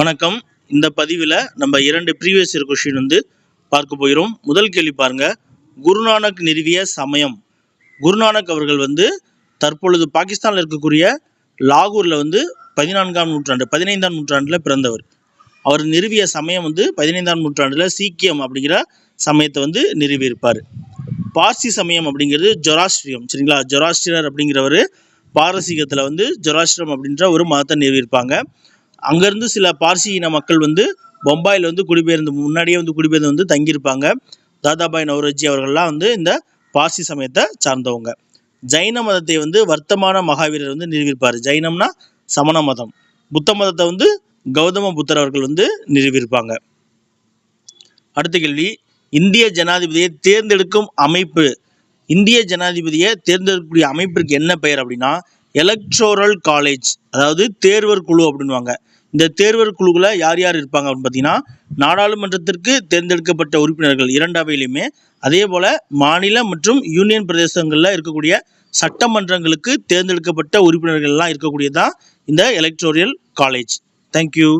வணக்கம். இந்த பதிவில் நம்ம இரண்டு ப்ரீவியஸ் இயர் கொஷின் வந்து பார்க்க போகிறோம். முதல் கேள்வி பாருங்க. குருநானக் நிறுவிய சமயம். குருநானக் அவர்கள் வந்து தற்பொழுது பாகிஸ்தானில் இருக்கக்கூடிய லாகூரில் வந்து பதினான்காம் நூற்றாண்டு பதினைந்தாம் நூற்றாண்டில் பிறந்தவர். அவர் நிறுவிய சமயம் வந்து பதினைந்தாம் நூற்றாண்டில் சீக்கியம் அப்படிங்கிற சமயத்தை வந்து நிறுவியிருப்பார். பார்சி சமயம் அப்படிங்கிறது ஜொராஸ்ட்ரியம் சரிங்களா? ஜொராஸ்டிரர் அப்படிங்கிறவர் பாரசீகத்தில் வந்து ஜொராஸ்டிரம் அப்படின்ற ஒரு மதத்தை நிறுவியிருப்பாங்க. அங்கேருந்து சில பார்சி இன மக்கள் வந்து பொம்பாயில் வந்து குடிபெயர்ந்து முன்னாடியே வந்து குடிபெயர்ந்து வந்து தங்கியிருப்பாங்க. தாதாபாய் நவரோஜி அவர்கள்லாம் வந்து இந்த பார்சி சமயத்தை சார்ந்தவங்க. ஜைன மதத்தை வந்து வர்த்தமான மகாவீரர் வந்து நிறுவியிருப்பார் ஜைனம்னா சமண மதம். புத்த மதத்தை வந்து கௌதம புத்தர் அவர்கள் வந்து நிறுவியிருப்பாங்க அடுத்த கேள்வி. இந்திய ஜனாதிபதியை தேர்ந்தெடுக்கும் அமைப்பு. இந்திய ஜனாதிபதியை தேர்ந்தெடுக்கக்கூடிய அமைப்பிற்கு என்ன பெயர் அப்படின்னா எலக்ட்ரோரல் காலேஜ் அதாவது தேர்வர் குழு அப்படின்வாங்க இந்த தேர்வர் குழுவில் யார் யார் இருப்பாங்க அப்படின்னு பார்த்தீங்கன்னா நாடாளுமன்றத்திற்கு தேர்ந்தெடுக்கப்பட்ட உறுப்பினர்கள் இரண்டு அதே போல் மாநில மற்றும் யூனியன் பிரதேசங்களில் இருக்கக்கூடிய சட்டமன்றங்களுக்கு தேர்ந்தெடுக்கப்பட்ட உறுப்பினர்கள்லாம் இருக்கக்கூடியதான் இந்த எலக்ட்ரோரியல் காலேஜ் தேங்க்யூ